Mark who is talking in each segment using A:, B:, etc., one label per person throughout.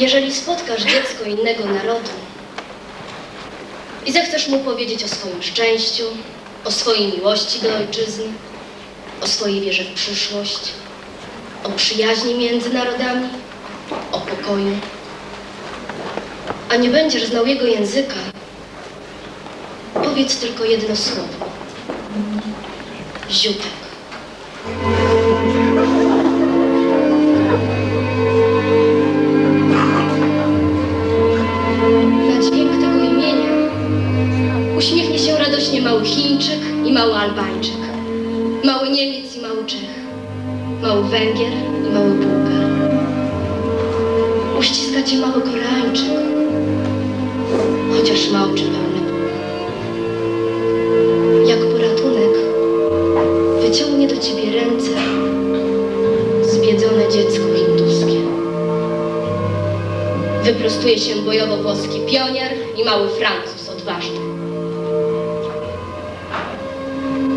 A: Jeżeli spotkasz dziecko innego narodu i zechcesz mu powiedzieć o swoim szczęściu, o swojej miłości do ojczyzny, o swojej wierze w przyszłość, o przyjaźni między narodami, o pokoju, a nie będziesz znał jego języka, powiedz tylko jedno słowo. Ziutek. Chińczyk i mały Albańczyk, mały Niemiec i mały Czech, mały Węgier i mały Bułgar. Uściska cię mały Koreańczyk, chociaż ma oczy pełne ból. Jak poratunek wyciągnie do ciebie ręce zbiedzone dziecko hinduskie. Wyprostuje się bojowo włoski pionier i mały Francuz odważny.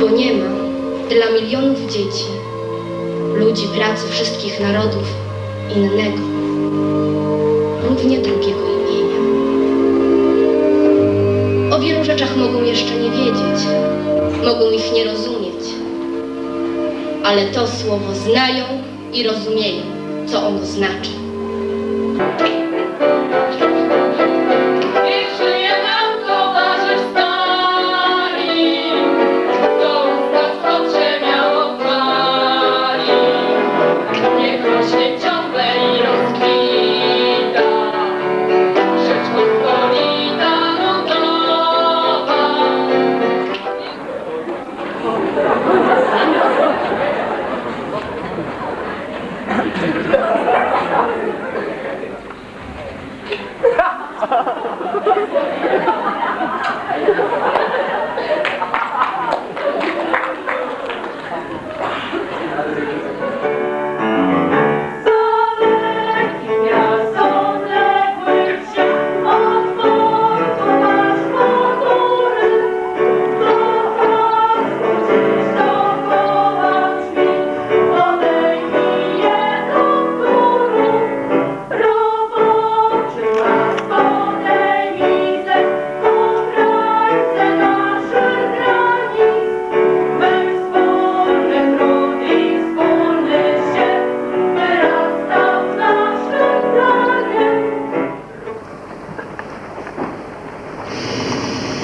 A: Bo nie ma dla milionów dzieci, ludzi pracy wszystkich narodów, innego, równie drugiego imienia. O wielu rzeczach mogą jeszcze nie wiedzieć, mogą ich nie rozumieć, ale to słowo znają i rozumieją, co ono znaczy.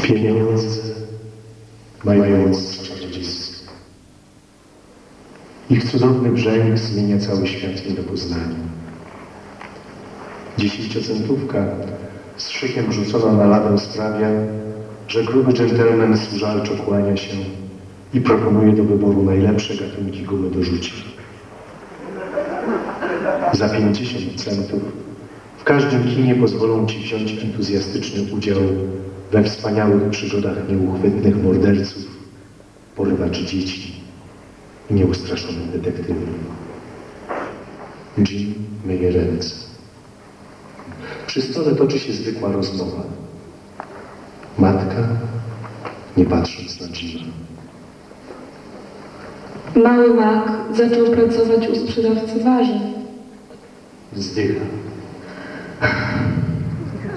B: Pieniądze mają moc czarodziejską. Ich cudowny brzęk zmienia cały świat nie do poznania. Dziesięciocentówka z szykiem rzucona na ladę sprawia, że gruby dżentelmen służalczo kłania się i proponuje do wyboru najlepsze gatunki gumy do rzucia. Za 50 centów w każdym kinie pozwolą Ci wziąć entuzjastyczny udział we wspaniałych przygodach nieuchwytnych morderców, porywaczy dzieci i nieustraszonych detektywów. Jim myje ręce. Przy stole toczy się zwykła rozmowa. Matka, nie patrząc na Jima.
C: Mały Mak zaczął pracować u sprzedawcy warzyn.
B: Wzdycha.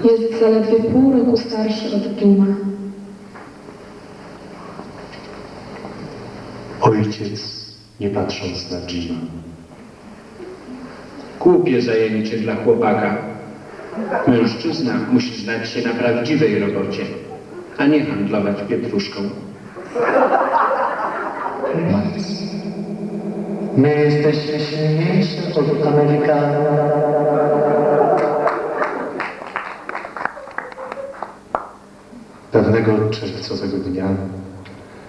C: Jest zaledwie pół roku starszy od Duma.
B: Ojciec, nie patrząc na Jima.
D: Głupie zajęcie dla chłopaka. Mężczyzna musi znać się na prawdziwej robocie, a nie handlować pietruszką.
E: My jesteśmy silniejsi od Amerykanów.
B: Pewnego czerwcowego dnia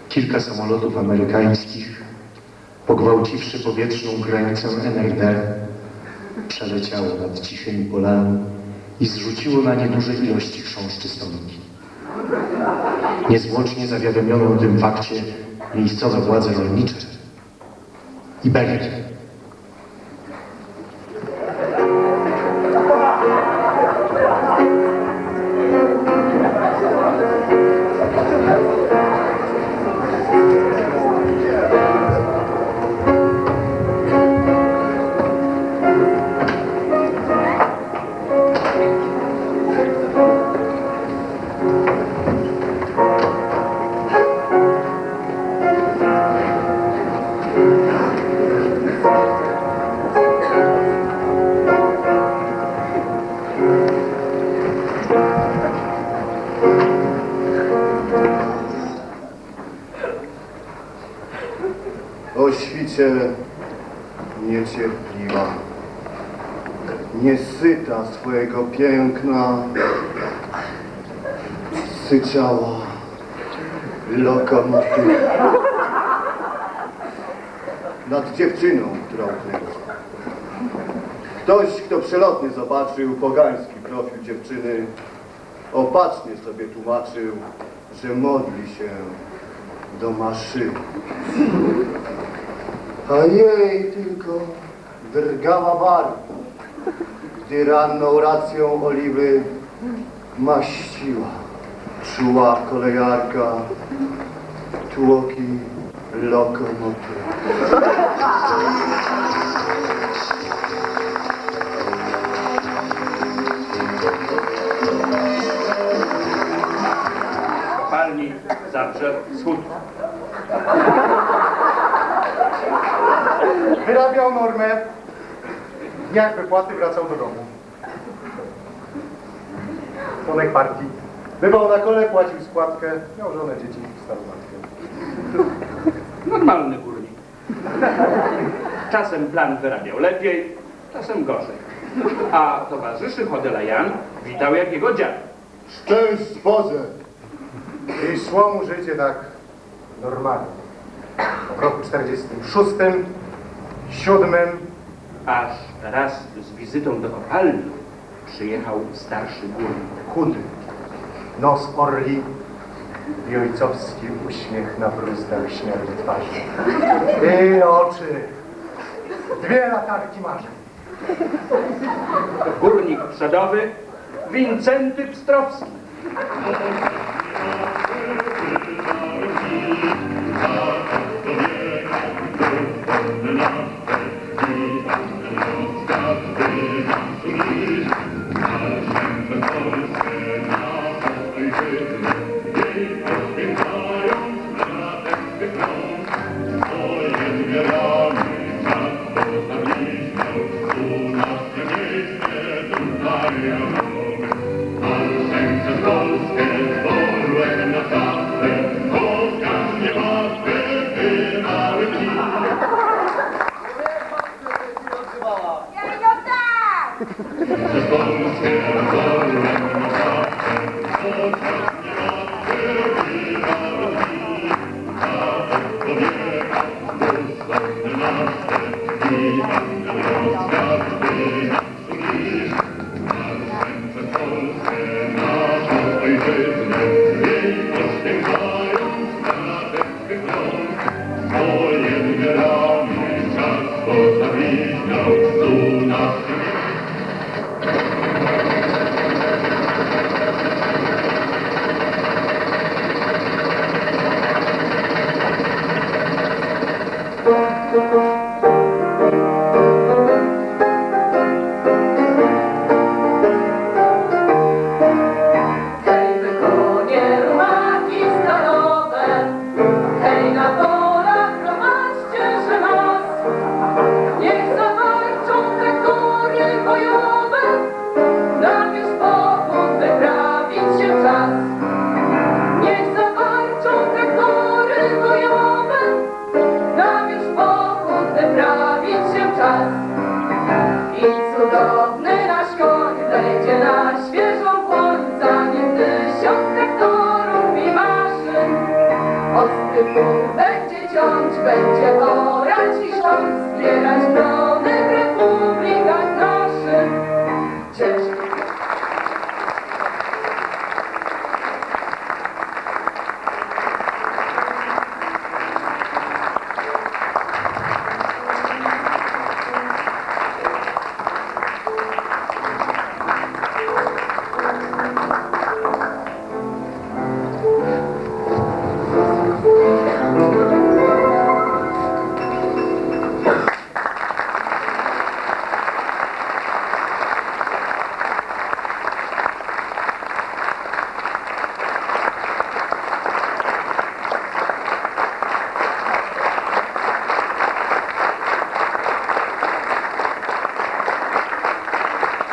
B: kilka samolotów amerykańskich, pogwałciwszy powietrzną granicę NRD, przeleciało nad cichymi polami i zrzuciło na nie duże ilości chrząszczy stonki. Niezwłocznie zawiadomiono o tym fakcie miejscowe władze rolnicze i Belgię.
F: Po świcie niecierpliwa, niesyta swojego piękna, syczała lokomotywa nad dziewczyną, która ukryła. Ktoś, kto przelotnie zobaczył pogański profil dziewczyny, opatrznie sobie tłumaczył, że modli się do maszyny. A jej tylko drgała barwa, gdy ranną racją oliwy maściła. Czuła kolejarka tłoki lokomotywy.
D: Kopalni Zabrze Wschód.
F: Wyrabiał normę, jak wypłaty wracał do domu. Członek partii. Bywał na kole, płacił składkę, miał żonę, dzieci, starą matkę.
D: Normalny górnik. Czasem plan wyrabiał lepiej, czasem gorzej. A towarzyszy Chodela Jan witał jak jego dziad.
F: Szczęść Boże! I szło mu życie tak normalnie. W roku 46, 7,
D: Aż raz z wizytą do kopalni przyjechał starszy górnik.
F: chudy, nos orli i ojcowski uśmiech na bruzdach śmierci twarzy. I oczy, dwie latarki marzeń.
D: Górnik przodowy Wincenty Pstrowski.
G: Będzie ciąć, będzie orać i szcząc, zbierać plony